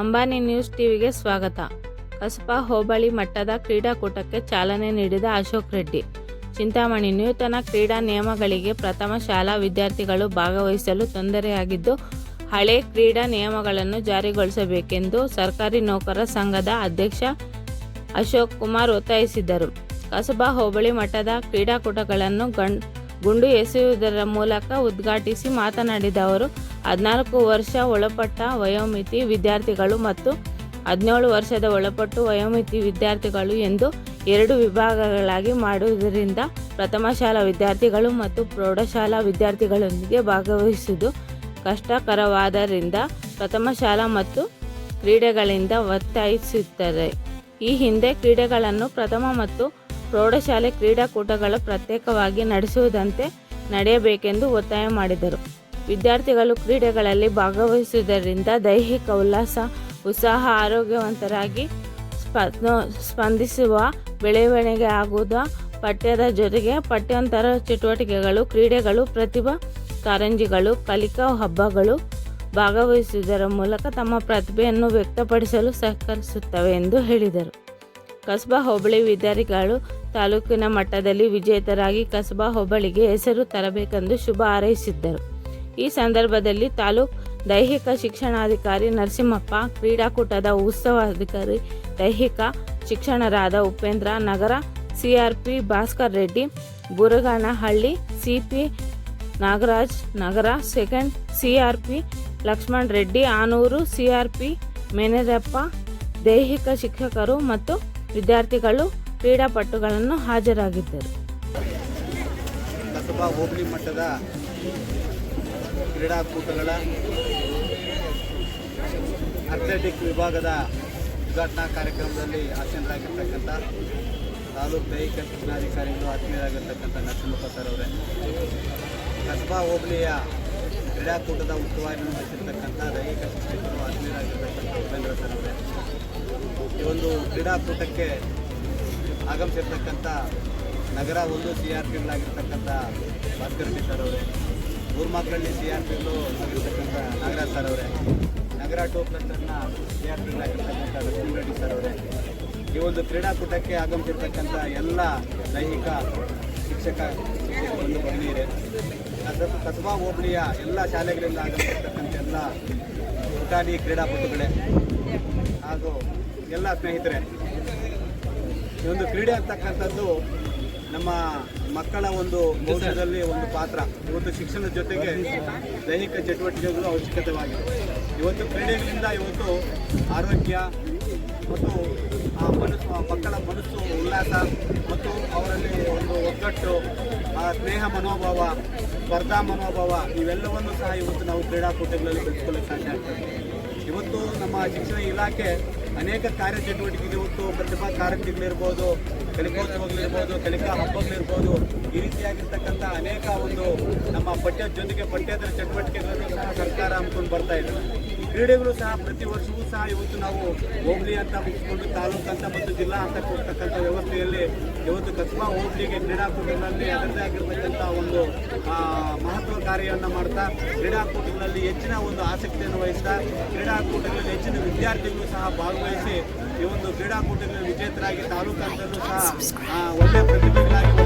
Ambani news ಟಿವಿಗೆ ಸ್ವಾಗತ. ಕಸಬಾ ಹೋಬಳಿ ಮಟ್ಟದ ಕ್ರೀಡಾಕೂಟಕ್ಕೆ ಚಾಲನೆ ನೀಡಿದ ಅಶೋಕ್ ರೆಡ್ಡಿ. ಚಿಂತಾಮಣಿ ನೂತನ ಕ್ರೀಡಾ ನಿಯಮಗಳಿಗೆ ಪ್ರಥಮ ಶಾಲಾ ವಿದ್ಯಾರ್ಥಿಗಳು ಭಾಗವಹಿಸಲು ತೊಂದರೆಯಾಗಿದ್ದು, ಹಳೆ ಕ್ರೀಡಾ ನಿಯಮಗಳನ್ನು ಜಾರಿಗೊಳಿಸಬೇಕೆಂದು ಸರ್ಕಾರಿ ನೌಕರರ ಸಂಘದ ಅಧ್ಯಕ್ಷ ಅಶೋಕ್ ಕುಮಾರ್ ಒತ್ತಾಯಿಸಿದರು ಕಸಬಾ ಹೋಬಳಿ ಮಟ್ಟದ ಕ್ರೀಡಾಕೂಟಗಳನ್ನು ಗಂ ಗುಂಡು ಎಸೆಯುವುದರ ಮೂಲಕ ಉದ್ಘಾಟಿಸಿ ಮಾತನಾಡಿದ ಅವರು, ಹದಿನಾಲ್ಕು ವರ್ಷ ಒಳಪಟ್ಟ ವಯೋಮಿತಿ ವಿದ್ಯಾರ್ಥಿಗಳು ಮತ್ತು ಹದಿನೇಳು ವರ್ಷದ ಒಳಪಟ್ಟು ವಯೋಮಿತಿ ವಿದ್ಯಾರ್ಥಿಗಳು ಎಂದು ಎರಡು ವಿಭಾಗಗಳಾಗಿ ಮಾಡುವುದರಿಂದ ಪ್ರಥಮ ಶಾಲಾ ವಿದ್ಯಾರ್ಥಿಗಳು ಮತ್ತು ಪ್ರೌಢಶಾಲಾ ವಿದ್ಯಾರ್ಥಿಗಳೊಂದಿಗೆ ಭಾಗವಹಿಸುವುದು ಕಷ್ಟಕರವಾದ್ದರಿಂದ ಪ್ರಥಮ ಶಾಲಾ ಮತ್ತು ಕ್ರೀಡೆಗಳಿಂದ ಒತ್ತಾಯಿಸುತ್ತದೆ ಈ ಹಿಂದೆ ಕ್ರೀಡೆಗಳನ್ನು ಪ್ರಥಮ ಮತ್ತು ಪ್ರೌಢಶಾಲೆ ಕ್ರೀಡಾಕೂಟಗಳು ಪ್ರತ್ಯೇಕವಾಗಿ ನಡೆಸುವುದಂತೆ ನಡೆಯಬೇಕೆಂದು ಒತ್ತಾಯ ಮಾಡಿದರು. ವಿದ್ಯಾರ್ಥಿಗಳು ಕ್ರೀಡೆಗಳಲ್ಲಿ ಭಾಗವಹಿಸುವುದರಿಂದ ದೈಹಿಕ ಉಲ್ಲಾಸ, ಉತ್ಸಾಹ, ಆರೋಗ್ಯವಂತರಾಗಿ ಸ್ಪ- ಸ್ಪಂದಿಸುವ, ಬೆಳವಣಿಗೆ ಆಗುವುದ, ಪಠ್ಯದ ಜೊತೆಗೆ ಪಠ್ಯಾಂತರ ಚಟುವಟಿಕೆಗಳು, ಕ್ರೀಡೆಗಳು, ಪ್ರತಿಭಾ ಕಾರಂಜಿಗಳು, ಕಲಿಕಾ ಹಬ್ಬಗಳು ಭಾಗವಹಿಸುವುದರ ಮೂಲಕ ತಮ್ಮ ಪ್ರತಿಭೆಯನ್ನು ವ್ಯಕ್ತಪಡಿಸಲು ಸಹಕರಿಸುತ್ತವೆ ಎಂದು ಹೇಳಿದರು. ಕಸಬಾ ಹೋಬಳಿ ವಿದ್ಯಾರ್ಥಿಗಳು ತಾಲೂಕಿನ ಮಟ್ಟದಲ್ಲಿ ವಿಜೇತರಾಗಿ ಕಸಬಾ ಹೋಬಳಿಗೆ ಹೆಸರು ತರಬೇಕೆಂದು ಶುಭ ಹಾರೈಸಿದ್ದರು. ಈ ಸಂದರ್ಭದಲ್ಲಿ ತಾಲೂಕ್ ದೈಹಿಕ ಶಿಕ್ಷಣಾಧಿಕಾರಿ ನರಸಿಂಹಪ್ಪ, ಕ್ರೀಡಾಕೂಟದ ಉತ್ಸವಾಧಿಕಾರಿ ದೈಹಿಕ ಶಿಕ್ಷಣರಾದ ಉಪೇಂದ್ರ, ನಗರ C R P Bhaskar Reddy Buraganahalli C P Nagaraj, ನಗರ second C R P Lakshman Reddy, Anur C R P Menarappa, ದೈಹಿಕ ಶಿಕ್ಷಕರು ಮತ್ತು ವಿದ್ಯಾರ್ಥಿಗಳು ಕ್ರೀಡಾಪಟುಗಳನ್ನು ಹಾಜರಾಗಿದ್ದರು. ಕಸಬಾ ಹೋಬಳಿ ಮಟ್ಟದ ಕ್ರೀಡಾಕೂಟಗಳ ಅಥ್ಲೆಟಿಕ್ ವಿಭಾಗದ ಉದ್ಘಾಟನಾ ಕಾರ್ಯಕ್ರಮದಲ್ಲಿ ಆಸೀನರಾಗಿರ್ತಕ್ಕಂಥ ತಾಲೂಕು ದೈಹಿಕ ಶಿಕ್ಷಣಾಧಿಕಾರಿಗಳು ಆತ್ಮೀಯರಾಗಿರ್ತಕ್ಕಂಥ ನರಸಿಂಹಪ್ಪ ಸರ್ ಅವರೇ. ಕಸಬಾ ಹೋಬಳಿಯ ಕ್ರೀಡಾಕೂಟದ ಉಸ್ತುವಾರಿ ನಡೆಸಿರ್ತಕ್ಕಂಥ ದೈಹಿಕ ಶಿಕ್ಷಕರು, ಆತ್ಮೀಯರಾಗಿರ್ತಕ್ಕಂಥ ಉಪೇಂದ್ರ ಸರ್ ಅವರೇ. ಕ್ರೀಡಾಕೂಟಕ್ಕೆ ಆಗಮಿಸಿರ್ತಕ್ಕಂಥ ನಗರ ಒಂದು ಸಿ ಆರ್ ಪಿಗಳಾಗಿರ್ತಕ್ಕಂಥ ಭಾಸ್ಕರ್ ರೆಡ್ಡಿ ಸರ್ ಅವರೇ ಊರ್ಮಾಕಳ್ಳಿ ಸಿ ಆರ್ ಪಿಗಳು ಆಗಿರ್ತಕ್ಕಂಥ ನಾಗರಾಜ್ ಸರ್ ಅವರೇ, ನಗರ ಟೂ ಕ್ಲಸ್ಟರ್ನ ಸಿ ಆರ್ ಪಿಗಳಾಗಿರ್ತಕ್ಕಂಥ ಲಕ್ಷ್ಮೀ ರೆಡ್ಡಿ ಸರ್ ಅವರೇ. ಈ ಒಂದು ಕ್ರೀಡಾಕೂಟಕ್ಕೆ ಆಗಮಿಸಿರ್ತಕ್ಕಂಥ ಎಲ್ಲ ದೈಹಿಕ ಶಿಕ್ಷಕ ಒಂದು ಭಗಿನಿಯರೇ ಕಸಬಾ ಹೋಬಳಿಯ ಎಲ್ಲ ಶಾಲೆಗಳಿಂದ ಆಗಮಿಸಿರ್ತಕ್ಕಂಥ ಎಲ್ಲ ಪುಟಾಣಿ ಕ್ರೀಡಾಪಟುಗಳೇ. ಹಾಗೂ ಎಲ್ಲ ಸ್ನೇಹಿತರೆ ಈ ಒಂದು ಕ್ರೀಡೆ ಅಂತಕ್ಕಂಥದ್ದು ನಮ್ಮ ಮಕ್ಕಳ ಒಂದು ಭವಿಷ್ಯದಲ್ಲಿ ಒಂದು ಪಾತ್ರ. ಇವತ್ತು ಶಿಕ್ಷಣದ ಜೊತೆಗೆ ದೈಹಿಕ ಚಟುವಟಿಕೆಗಳು ಅವಶ್ಯಕತೆವಾಗಿದೆ. ಇವತ್ತು ಕ್ರೀಡೆಗಳಿಂದ ಇವತ್ತು ಆರೋಗ್ಯ ಮತ್ತು ಆ ಮನಸ್ಸು ಮಕ್ಕಳ ಮನಸ್ಸು ಉಲ್ಲಾಸ ಮತ್ತು ಅವರಲ್ಲಿ ಒಂದು ಒಗ್ಗಟ್ಟು, ಆ ಸ್ನೇಹ ಮನೋಭಾವ, ಸ್ಪರ್ಧಾ ಮನೋಭಾವ, ಇವೆಲ್ಲವನ್ನು ಸಹ ಇವತ್ತು ನಾವು ಕ್ರೀಡಾಕೂಟಗಳಲ್ಲಿ ಬೆಳೆಸ್ಕೊಳ್ಳೋಕೆ ಸಾಧ್ಯ ಆಗ್ತದೆ. ಇವತ್ತು ನಮ್ಮ ಶಿಕ್ಷಣ ಇಲಾಖೆ ಅನೇಕ ಕಾರ್ಯಚಟುವಟಿಕೆಗಳು ಇವತ್ತು ಪ್ರತಿಭಾ ಕಾರಂಜಿಗಳಿರ್ಬೋದು ಕಲಿಕೋತ್ಸವಗಳಿರ್ಬೋದು ಕಲಿಕಾ ಹಬ್ಬಗಳಿರ್ಬೋದು, ಈ ರೀತಿಯಾಗಿರ್ತಕ್ಕಂಥ ಅನೇಕ ಒಂದು ನಮ್ಮ ಪಠ್ಯದ ಜೊತೆಗೆ ಪಠ್ಯೇತರ ಚಟುವಟಿಕೆಗಳನ್ನು ಸರ್ಕಾರ ಹಮ್ಮಿಕೊಂಡು ಬರ್ತಾ ಇದೆ. ಕ್ರೀಡೆಗಳು ಸಹ ಪ್ರತಿ ವರ್ಷವೂ ಸಹ ಇವತ್ತು ನಾವು ಹೋಬಳಿ ಅಂತ ಮುಗಿಸ್ಕೊಂಡು ತಾಲೂಕು ಅಂತ ಮತ್ತು ಜಿಲ್ಲಾ ಅಂತ ಕೊಡ್ತಕ್ಕಂಥ ವ್ಯವಸ್ಥೆಯಲ್ಲಿ ಇವತ್ತು ಕಸ್ಬಾ ಹೋಬಳಿಗೆ ಕ್ರೀಡಾಕೂಟಗಳಲ್ಲಿ ಅದರದೇ ಆಗಿರ್ತಕ್ಕಂಥ ಒಂದು ಮಹತ್ವ ಕಾರ್ಯವನ್ನು ಮಾಡ್ತಾ ಕ್ರೀಡಾಕೂಟಗಳಲ್ಲಿ ಹೆಚ್ಚಿನ ಒಂದು ಆಸಕ್ತಿಯನ್ನು ವಹಿಸ್ತಾ ಕ್ರೀಡಾಕೂಟಗಳಲ್ಲಿ ಹೆಚ್ಚಿನ ವಿದ್ಯಾರ್ಥಿಗಳು ಸಹ ಭಾಗವಹಿಸಿ ಈ ಒಂದು ಕ್ರೀಡಾಕೂಟಗಳಲ್ಲಿ ವಿಜೇತರಾಗಿ ತಾಲೂಕು ಹಂತದಲ್ಲೂ ಸಹ ಒಳ್ಳೆಯ ಪ್ರತಿಭೆಗಳಾಗಿ